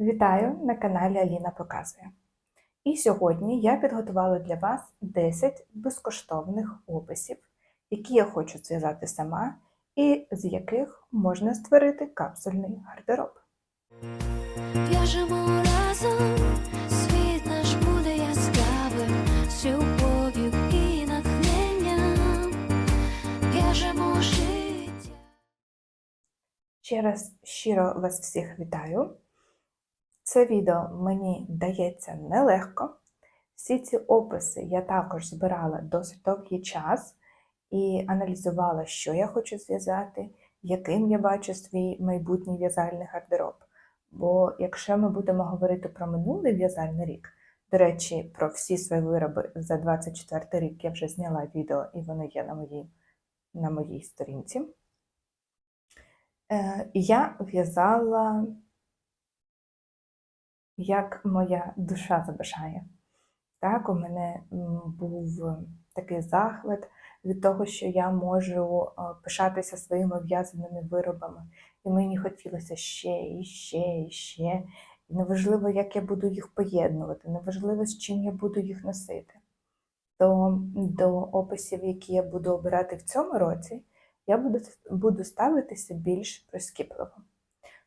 Вітаю на каналі Аліна Показує. І сьогодні я підготувала для вас 10 безкоштовних описів, які я хочу зв'язати сама, і з яких можна створити капсульний гардероб. В'яжемо разом, світ наш буде яскравим, з любов'ю і натхненням. В'яжемо життя. Ще раз щиро вас всіх вітаю. Це відео мені дається нелегко. Всі ці описи я також збирала досить довгий час і аналізувала, що я хочу зв'язати, яким я бачу свій майбутній в'язальний гардероб. Бо якщо ми будемо говорити про минулий в'язальний рік, до речі, про всі свої вироби за 24 рік я вже зняла відео, і воно є на моїй, на моїй сторінці. Е, Я в'язала, як моя душа забажає. Так, у мене був такий захват від того, що я можу е, пишатися своїми в'язаними виробами. І мені хотілося ще, і ще, і ще. І неважливо, як я буду їх поєднувати, неважливо, з чим я буду їх носити. То до описів, які я буду обирати в цьому році, я буду, буду ставитися більш прискіпливо.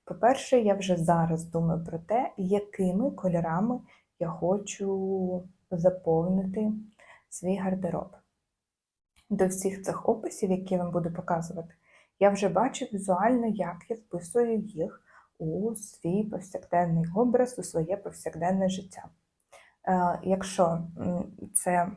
По-перше, я вже зараз думаю про те, якими кольорами я хочу заповнити свій гардероб. До всіх цих описів, які я вам буду показувати, я вже бачу візуально, як я вписую їх у свій повсякденний образ, у своє повсякденне життя. Е, Якщо це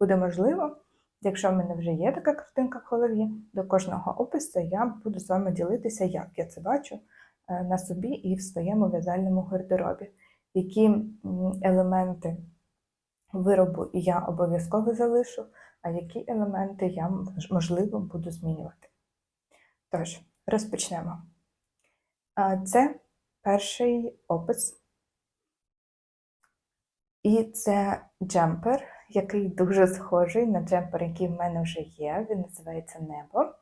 буде можливо, якщо в мене вже є така картинка в голові, до кожного опису я буду з вами ділитися, як я це бачу на собі і в своєму в'язальному гардеробі, які елементи виробу я обов'язково залишу, а які елементи я, можливо, буду змінювати. Тож, розпочнемо. Це перший опис. І це джемпер, який дуже схожий на джемпер, який в мене вже є. Він називається Небо.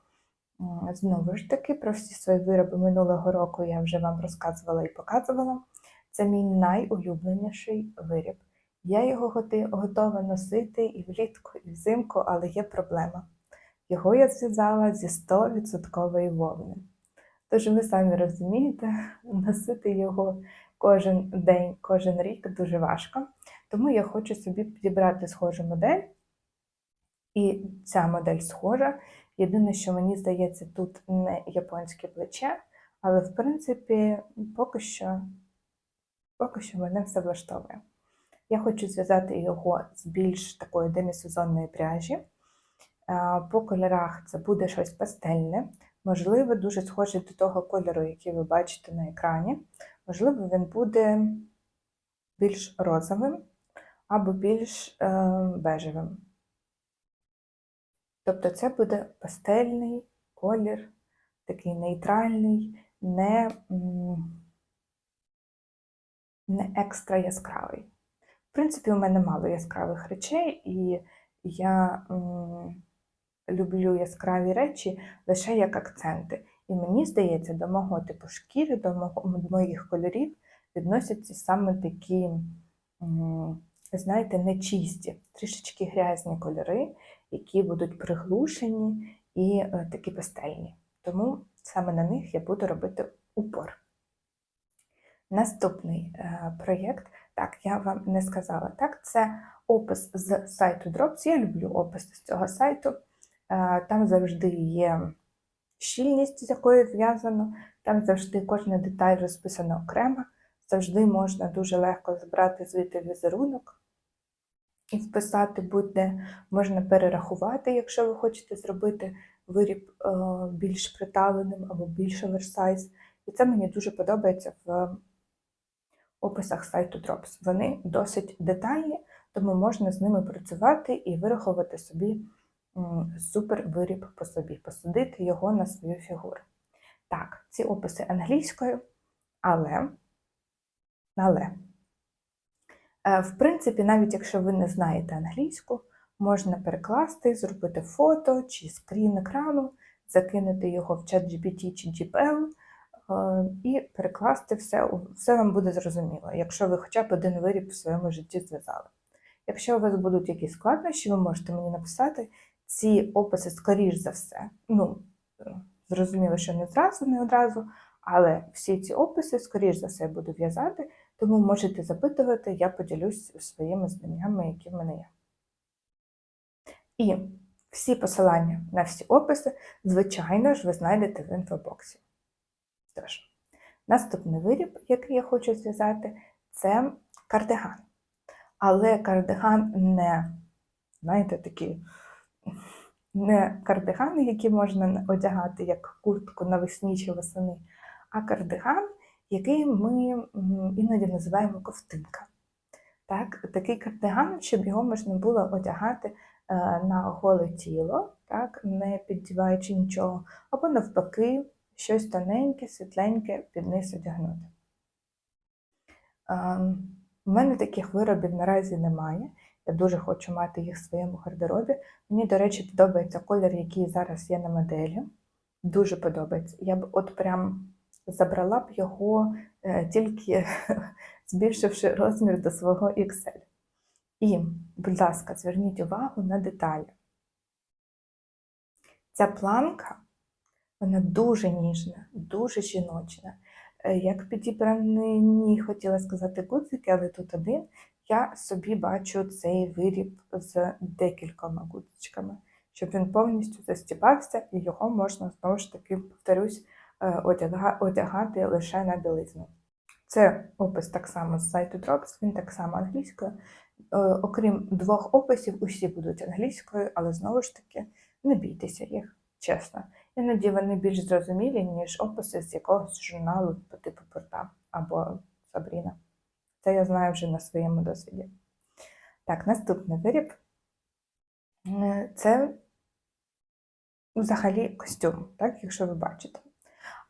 Знову ж таки, про всі свої вироби минулого року я вже вам розказувала і показувала. Це мій найулюбленіший виріб. Я його готова носити і влітку, і взимку, але є проблема. Його я зв'язала зі 100% вовни. Тож ви самі розумієте, носити його кожен день, кожен рік дуже важко. Тому я хочу собі підібрати схожу модель. І ця модель схожа. Єдине, що мені здається, тут не японське плече, але в принципі поки що, поки що мене все влаштовує. Я хочу зв'язати його з більш такої демісезонної пряжі. По кольорах це буде щось пастельне, можливо, дуже схожий до того кольору, який ви бачите на екрані. Можливо, він буде більш розовим або більш е, бежевим. Тобто це буде пастельний колір, такий нейтральний, не, не екстра яскравий. В принципі, у мене мало яскравих речей, і я м, люблю яскраві речі лише як акценти. І мені здається, до мого типу шкіри, до, мого, до моїх кольорів відносяться саме такі, м, знаєте, нечисті, трішечки грязні кольори, які будуть приглушені і е, такі пастельні. Тому саме на них я буду робити упор. Наступний е, проєкт, так, я вам не сказала, так, це опис з сайту Drops. Я люблю опис з цього сайту. Е, Там завжди є щільність, з якою зв'язано, там завжди кожна деталь розписана окремо, завжди можна дуже легко збрати звідти візерунок вписати будь-де, можна перерахувати, якщо ви хочете зробити виріб е, більш приталеним або більш оверсайз. І це мені дуже подобається в описах сайту Drops. Вони досить детальні, тому можна з ними працювати і вирахувати собі супер виріб по собі, посадити його на свою фігуру. Так, ці описи англійською, але, але, в принципі, навіть якщо ви не знаєте англійську, можна перекласти, зробити фото чи скрін екрану, закинути його в чат GPT чи GPL, е, і перекласти все, все вам буде зрозуміло, якщо ви хоча б один виріб в своєму житті зв'язали. Якщо у вас будуть якісь складнощі, ви можете мені написати ці описи, скоріш за все. Ну, е, зрозуміло, що не зразу, не одразу, але всі ці описи, скоріш за все, я буду в'язати, тому можете запитувати, я поділюсь своїми знаннями, які в мене є. І всі посилання на всі описи, звичайно ж, ви знайдете в інфобоксі. Тож, наступний виріб, який я хочу зв'язати, це кардиган. Але кардиган не, знаєте, такий, не кардигани, які можна одягати як куртку навесні чи восени, а кардиган, який ми іноді називаємо ковтинка. Так, такий кардиган, щоб його можна було одягати е, на голе тіло, так, не піддіваючи нічого, або навпаки, щось тоненьке, світленьке під низ одягнути. У мене таких виробів наразі немає. Я дуже хочу мати їх в своєму гардеробі. Мені, до речі, подобається колір, який зараз є на моделі. Дуже подобається. Я б от прям забрала б його е, тільки збільшивши розмір до свого XL. І, будь ласка, зверніть увагу на деталі. Ця планка, вона дуже ніжна, дуже жіночна. Е, Як підібрані, хотіла сказати, гудзики, але тут один. Я собі бачу цей виріб з декількома гудзичками, щоб він повністю застібався, і його можна знову ж таки, повторюсь, одягати лише на білизну. Це опис так само з сайту Drops, він так само англійською. Е, Окрім двох описів, усі будуть англійською, але знову ж таки не бійтеся їх, чесно. Іноді вони більш зрозумілі, ніж описи з якогось журналу по типу Порта або Сабріна. Це я знаю вже на своєму досвіді. Так, наступний виріб Е, це взагалі костюм, так, якщо ви бачите.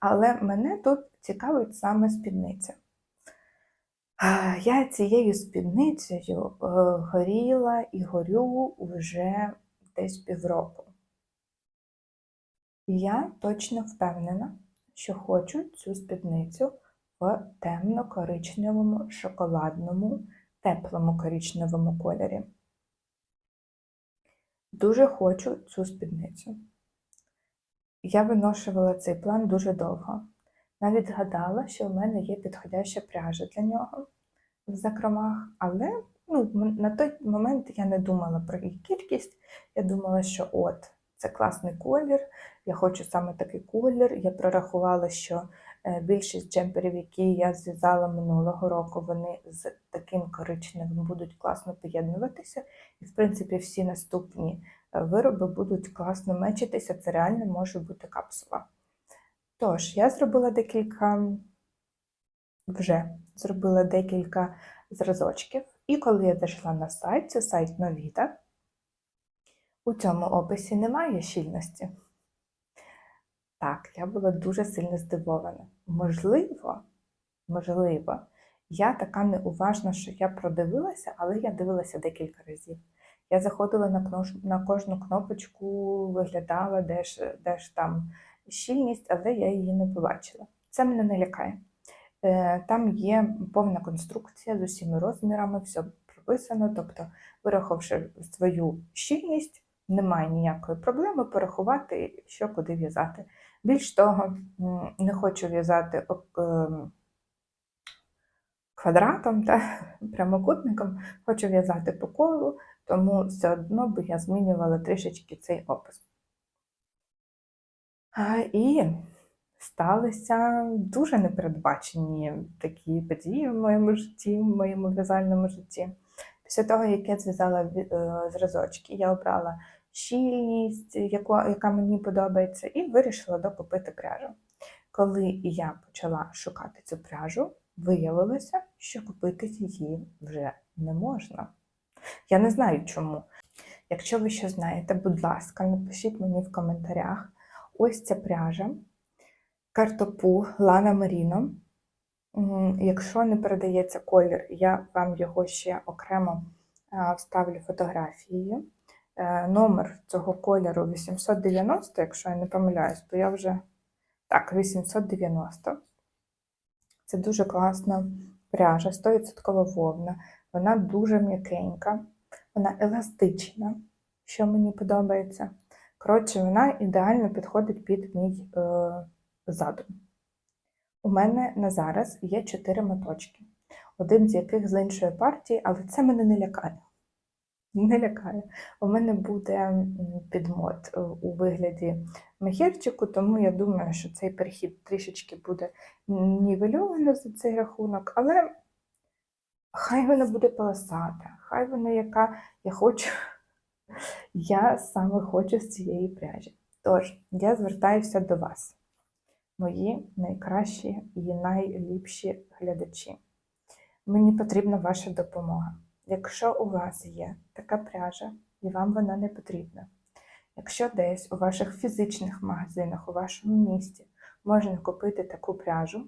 Але мене тут цікавить саме спідниця. Я цією спідницею е, горіла і горю вже десь півроку. Я точно впевнена, що хочу цю спідницю в темно-коричневому, шоколадному, теплому коричневому кольорі. Дуже хочу цю спідницю. Я виношувала цей план дуже довго. Навіть згадала, що в мене є підходяща пряжа для нього в закромах, але ну, на той момент я не думала про її кількість. Я думала, що от це класний колір, я хочу саме такий колір. Я прорахувала, що е, більшість джемперів, які я зв'язала минулого року, вони з таким коричневим будуть класно поєднуватися. І, в принципі, всі наступні вироби будуть класно мечитися. Це реально може бути капсула. Тож, я зробила декілька, вже зробила декілька зразочків. І коли я зайшла на сайт, це сайт Новіта, у цьому описі немає щільності. Так, я була дуже сильно здивована. Можливо, можливо, я така неуважна, що я продивилася, але я дивилася декілька разів. Я заходила на, на кожну кнопочку, виглядала, де ж, де ж там щільність, але я її не побачила. Це мене не лякає. Е, Там є повна конструкція з усіма розмірами, все прописано. Тобто, вирахувавши свою щільність, немає ніякої проблеми порахувати, що куди в'язати. Більш того, не хочу в'язати ем, квадратом та прямокутником, хочу в'язати по колу, тому все одно би я змінювала трішечки цей опис. І сталися дуже непередбачені такі події в моєму житті, в моєму в'язальному житті. Після того, як я зв'язала е, зразочки, я обрала щільність, яка мені подобається, і вирішила докупити пряжу. Коли я почала шукати цю пряжу, виявилося, що купити її вже не можна. Я не знаю чому. Якщо ви що знаєте, будь ласка, напишіть мені в коментарях. Ось ця пряжа картопу Лана Маріно. Якщо не передається колір, я вам його ще окремо вставлю фотографією. Е, Номер цього кольору 890, якщо я не помиляюсь, бо я вже так, 890. Це дуже класна пряжа, 100% вовна. Вона дуже м'якенька, вона еластична, що мені подобається. Коротше, вона ідеально підходить під мій е, задум. У мене на зараз є 4 моточки, один з яких з іншої партії, але це мене не лякає. Не лякає. У мене буде підмот е, у вигляді мехерчику, тому я думаю, що цей перехід трішечки буде нівельовано за цей рахунок, але хай вона буде полосата, хай вона яка я хочу. Я саме хочу з цієї пряжі. Тож, я звертаюся до вас, мої найкращі і найліпші глядачі. Мені потрібна ваша допомога. Якщо у вас є така пряжа і вам вона не потрібна, якщо десь у ваших фізичних магазинах, у вашому місті можна купити таку пряжу,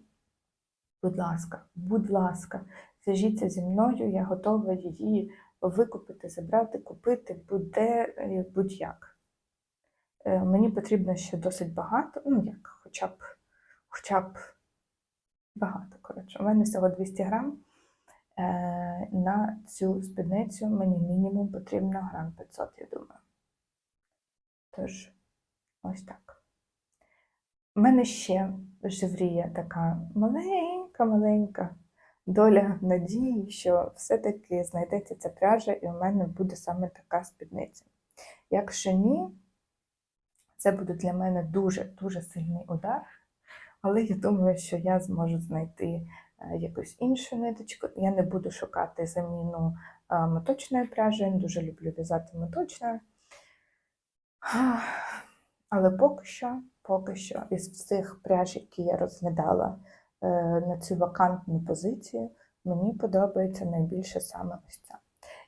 будь ласка, будь ласка, зв'яжіться зі мною, я готова її викупити, забрати, купити, буде е, будь-як. Е, Мені потрібно ще досить багато, ну як, хоча б, хоча б багато. Коротше, у мене всього 200 грам. Е, На цю спідницю мені мінімум потрібно грам 500, я думаю. Тож, ось так. У мене ще живріє така маленька-маленька доля надії, що все-таки знайдеться ця пряжа, і у мене буде саме така спідниця. Якщо ні, це буде для мене дуже-дуже сильний удар, але я думаю, що я зможу знайти е, якусь іншу ниточку. Я не буду шукати заміну е, моточної пряжі, я дуже люблю в'язати моточною. Але поки що, поки що, із всіх пряж, які я розглядала на цю вакантну позицію, мені подобається найбільше саме ось ця.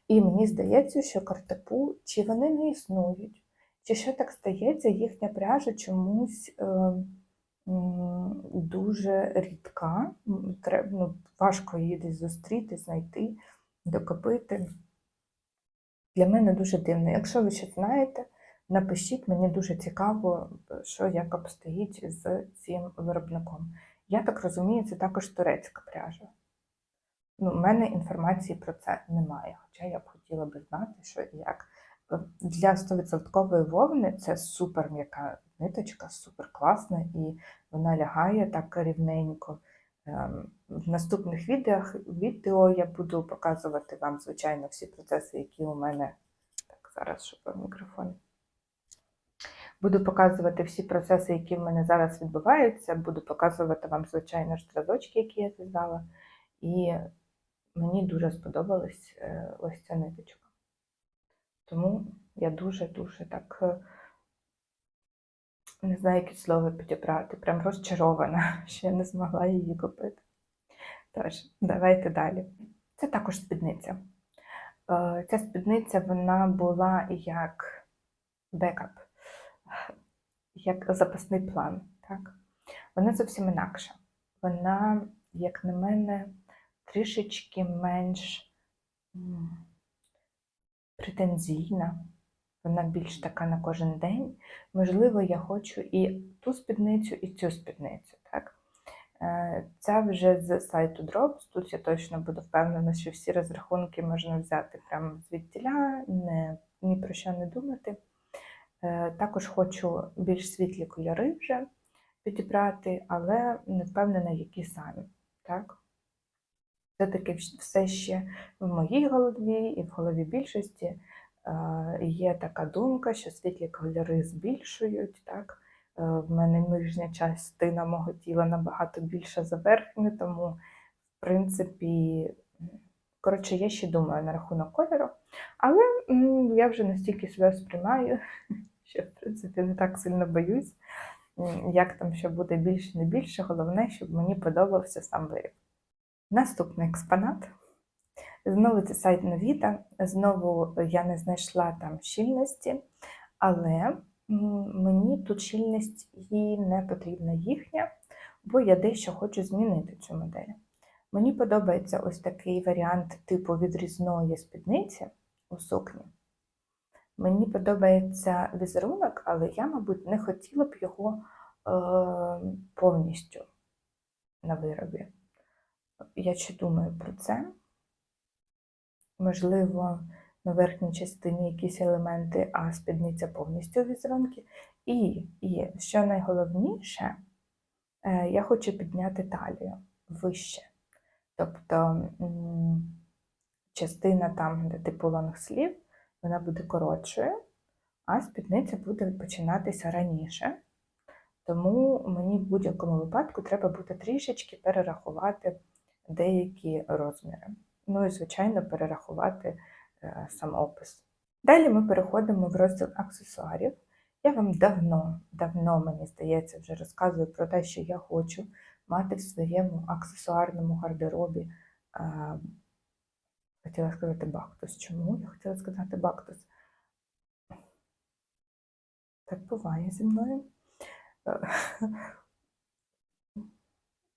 І мені здається, що картепу, чи вони не існують, чи що так стається, їхня пряжа чомусь е, дуже рідка. М, Треба, ну, важко її десь зустріти, знайти, докупити. Для мене дуже дивно. Якщо ви щось знаєте, напишіть, мені дуже цікаво, що як обстоїть з цим виробником. Я так розумію, це також турецька пряжа. Ну, у мене інформації про це немає, хоча я б хотіла би знати, що і як. Е, Для 100% вовни це супер м'яка ниточка, супер класна, і вона лягає так рівненько. Ем, В наступних відео, відео я буду показувати вам, звичайно, всі процеси, які у мене. Так, зараз щоб мікрофон. Буду показувати всі процеси, які в мене зараз відбуваються. Буду показувати вам, звичайно ж, які я зв'язала. І мені дуже сподобалась е, ось ця ниточка. Тому я дуже-дуже так е, не знаю, які слова підібрати. Прям розчарована, що я не змогла її купити. Тож, давайте далі. Це також спідниця. Е, Ця спідниця вона була як бекап, як запасний план. Так? Вона зовсім інакша. Вона, як на мене, трішечки менш претензійна. Вона більш така на кожен день. Можливо, я хочу і ту спідницю, і цю спідницю. Так? Е, Ця вже з сайту Drops. Тут я точно буду впевнена, що всі розрахунки можна взяти прямо звідтіля, ні про що не думати. Е, Також хочу більш світлі кольори вже підібрати, але не впевнена, які самі. Так? Все-таки все ще в моїй голові і в голові більшості е, є така думка, що світлі кольори збільшують. Так? Е, В мене нижня частина мого тіла набагато більша за верхню, тому, в принципі, коротше, я ще думаю на рахунок кольору, але я вже настільки себе сприймаю, що, в принципі, не так сильно боюсь, як там що буде більше, не більше. Головне, щоб мені подобався сам виріб. Наступний експонат. Знову це сайт Новіта. Знову я не знайшла там щільності, але мені тут щільність і не потрібна їхня, бо я дещо хочу змінити цю модель. Мені подобається ось такий варіант типу відрізної спідниці у сукні. Мені подобається візерунок, але я, мабуть, не хотіла б його е, повністю на виробі. Я ще думаю про це. Можливо, на верхній частині якісь елементи, а спідниця повністю візерунки. І, і що найголовніше, е, я хочу підняти талію вище. Тобто частина там, де типу лонгслів, вона буде коротшою, а спідниця буде починатися раніше. Тому мені в будь-якому випадку треба буде трішечки перерахувати деякі розміри. Ну і, звичайно, перерахувати е, сам опис. Далі ми переходимо в розділ аксесуарів. Я вам давно, давно, мені здається, вже розказую про те, що я хочу мати в своєму аксесуарному гардеробі. Хотіла сказати бактус. Чому я хотіла сказати бактус? Так буває зі мною.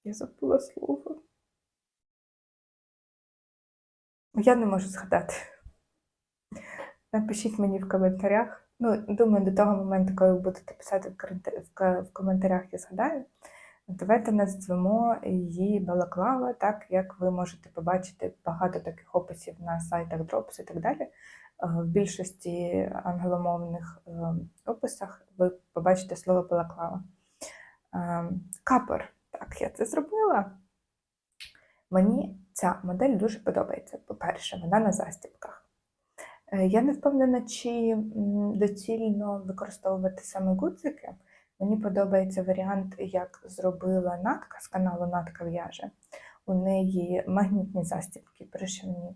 Я забула слово. Я не можу згадати. Напишіть мені в коментарях. Ну, думаю, до того моменту, коли ви будете писати в коментарях, я згадаю. Давайте назвемо її балаклава, так як ви можете побачити багато таких описів на сайтах Drops і так далі. Е, В більшості англомовних е, описах ви побачите слово балаклава. Е, Капор. Так, я це зробила. Мені ця модель дуже подобається. По-перше, вона на застібках. Я не впевнена, чи доцільно використовувати саме гудзики. Мені подобається варіант, як зробила Натка з каналу Натка в'яже. У неї магнітні застібки пришивні.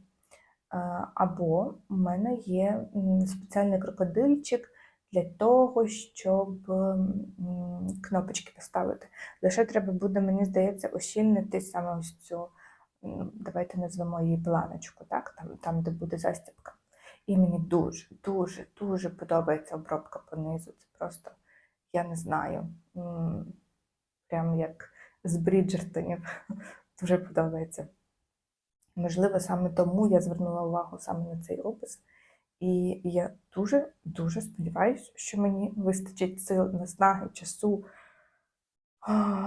Або у мене є спеціальний крокодильчик для того, щоб кнопочки поставити. Лише треба буде, мені здається, ощільнити саме ось цю, давайте назвемо її планочку, так? Там, там, де буде застібка. І мені дуже, дуже, подобається обробка по низу. Це просто, я не знаю, прям як з Бріджертонів. Дуже подобається. Можливо, саме тому я звернула увагу саме на цей опис. І я дуже, дуже сподіваюся, що мені вистачить сил, наснаги, часу,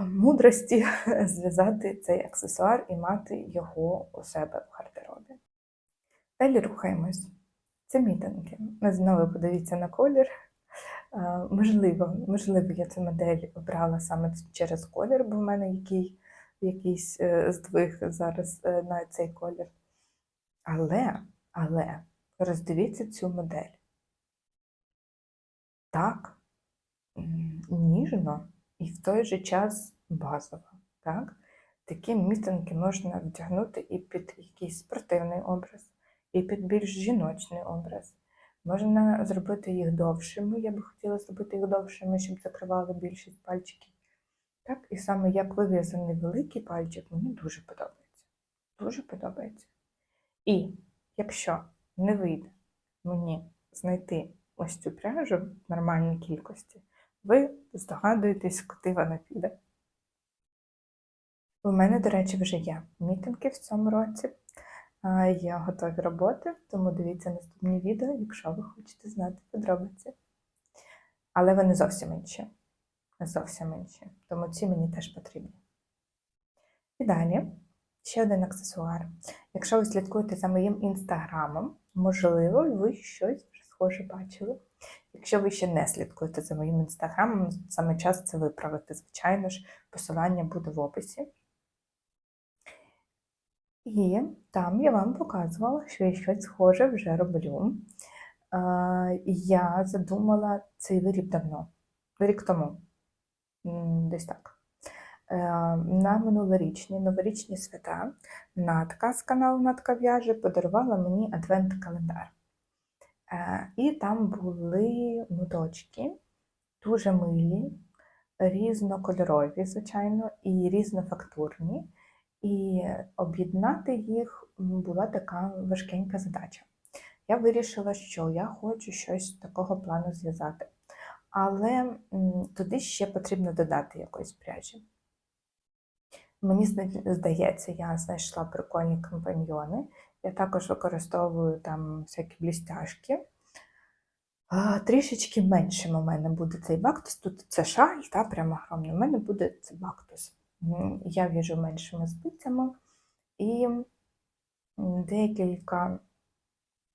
мудрості зв'язати цей аксесуар і мати його у себе в гардеробі. Далі рухаємось. Це мітинги. Знову подивіться на колір. А, Можливо, можливо, я цю модель обрала саме через колір, бо в мене який, якийсь е, здвиг зараз е, на цей колір. Але, але, роздивіться цю модель. Так, ніжно і в той же час базово. Так? Такі мітинги можна вдягнути і під якийсь спортивний образ, і під більш жіночний образ. Можна зробити їх довшими. Я би хотіла зробити їх довшими, щоб закривали більшість пальчиків. Так, і саме як вив'язаний великий пальчик мені дуже подобається. Дуже подобається. І якщо не вийде мені знайти ось цю пряжу в нормальній кількості, ви здогадуєтесь, куди вона піде. У мене, до речі, вже є мітинги в цьому році. Є готові роботи, тому дивіться наступні відео, якщо ви хочете знати подробиці. Але вони зовсім інші. Зовсім інші. Тому ці мені теж потрібні. І далі ще один аксесуар. Якщо ви слідкуєте за моїм інстаграмом, можливо, ви щось схоже бачили. Якщо ви ще не слідкуєте за моїм інстаграмом, саме час це виправити. Звичайно ж, посилання буде в описі. І там я вам показувала, що я щось схоже вже роблю. Я задумала цей виріб давно, рік тому, десь так. Е, На минулорічні новорічні свята Натка з каналу Натка в'яже подарувала мені адвент-календар. Е, І там були моточки, дуже милі, різнокольорові, звичайно, і різнофактурні. І об'єднати їх була така важкенька задача. Я вирішила, що я хочу щось такого плану зв'язати. Але туди ще потрібно додати якоїсь пряжі. Мені здається, я знайшла прикольні компаньйони. Я також використовую там всякі блістяшки. Трішечки меншим у мене буде цей бактус. Тут це шаль, та, прямо огромний. У мене буде це бактус. Я в'яжу меншими спицями. І декілька,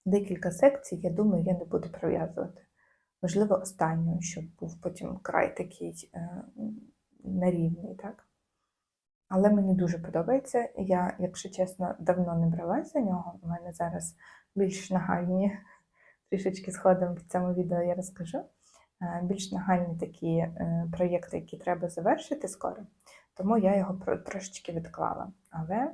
декілька секцій, я думаю, я не буду пров'язувати. Можливо, останню, щоб був потім край такий е, нерівний, так? Але мені дуже подобається. Я, якщо чесно, давно не бралась за нього. У мене зараз більш нагальні, трішечки згодом в цьому відео я розкажу. е, Більш нагальні такі е, проєкти, які треба завершити скоро. Тому я його трошечки відклала. Але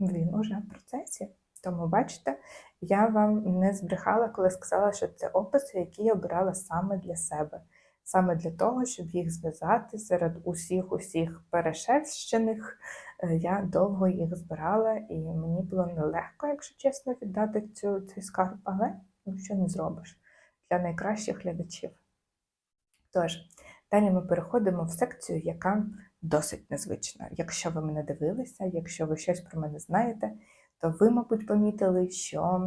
він уже в процесі. Тому, бачите, я вам не збрехала, коли сказала, що це описи, які я обирала саме для себе, саме для того, щоб їх зв'язати серед усіх усіх перешерщених. Е, Я довго їх збирала, і мені було нелегко, якщо чесно, віддати цю, цей скарб, але що не зробиш для найкращих глядачів. Тож, далі ми переходимо в секцію, яка досить незвична. Якщо ви мене дивилися, якщо ви щось про мене знаєте, то ви, мабуть, помітили, що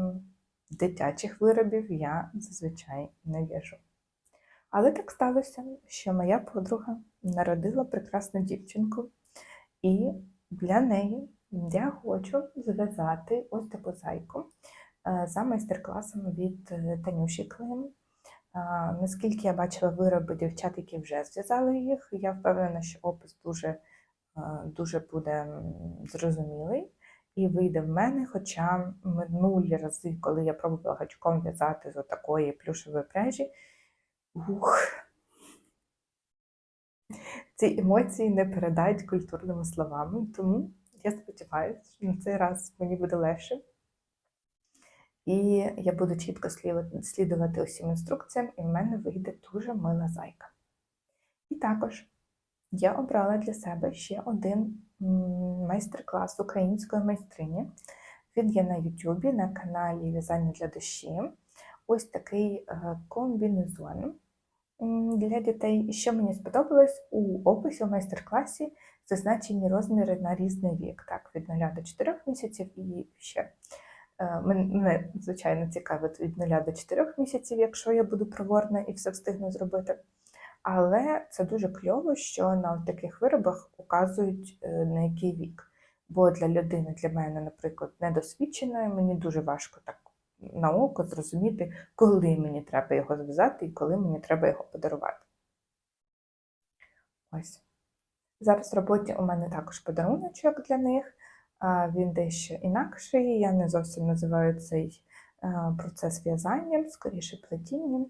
дитячих виробів я зазвичай не в'яжу. Але так сталося, що моя подруга народила прекрасну дівчинку, і для неї я хочу зв'язати ось таку зайку е, за майстер-класом від е, Танюші Клим. Наскільки я бачила вироби дівчат, які вже зв'язали їх, я впевнена, що опис дуже, дуже буде зрозумілий і вийде в мене. Хоча минулі рази, коли я пробувала гачком в'язати з отакої плюшевої пряжі, ух, ці емоції не передають культурними словами. Тому я сподіваюся, що на цей раз мені буде легше. І я буду чітко слідувати усім інструкціям, і в мене вийде дуже мила зайка. І також я обрала для себе ще один майстер-клас української майстрині. Він є на Ютубі на каналі В'язання для душі. Ось такий е, комбінезон для дітей. І що мені сподобалось у описі у майстер-класі зазначені розміри на різний вік, так, від 0 до 4 місяців і ще. Е, Мене, звичайно, цікавить від 0 до 4 місяців, якщо я буду проворна і все встигну зробити. Але це дуже кльово, що на таких виробах указують е, на який вік. Бо для людини, для мене, наприклад, недосвідченої, мені дуже важко так на око зрозуміти, коли мені треба його зв'язати і коли мені треба його подарувати. Ось. Зараз в роботі у мене також подаруночок для них. Він дещо інакший. Я не зовсім називаю цей е, процес в'язанням, скоріше плетінням.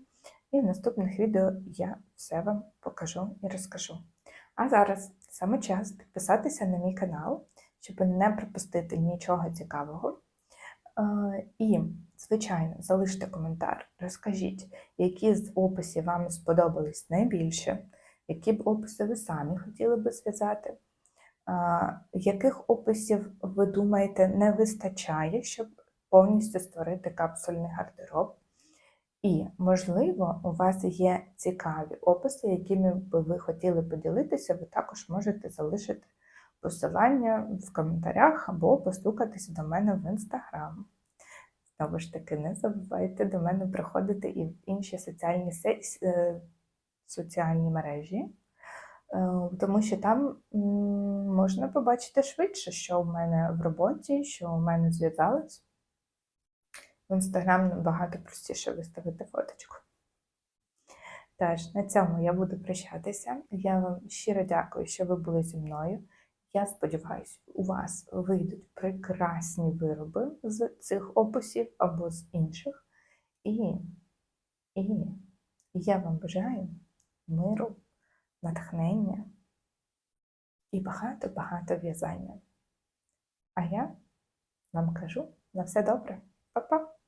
І в наступних відео я все вам покажу і розкажу. А зараз саме час підписатися на мій канал, щоб не пропустити нічого цікавого. Е, І, звичайно, залиште коментар, розкажіть, які з описів вам сподобались найбільше, які б описи ви самі хотіли би зв'язати. Яких описів ви думаєте не вистачає, щоб повністю створити капсульний гардероб? І, можливо, у вас є цікаві описи, якими би ви хотіли поділитися, ви також можете залишити посилання в коментарях або постукатися до мене в інстаграм. Знову ж таки, не забувайте до мене приходити і в інші соціальні, е, соціальні мережі. Е, тому що там можна побачити швидше, що в мене в роботі, що у мене зв'язалось. В інстаграм набагато простіше виставити фоточку. Тож, на цьому я буду прощатися. Я вам щиро дякую, що ви були зі мною. Я сподіваюся, у вас вийдуть прекрасні вироби з цих описів або з інших. І, і я вам бажаю миру натхнення і багато-багато в'язання. А я вам кажу на все добре. Па-па!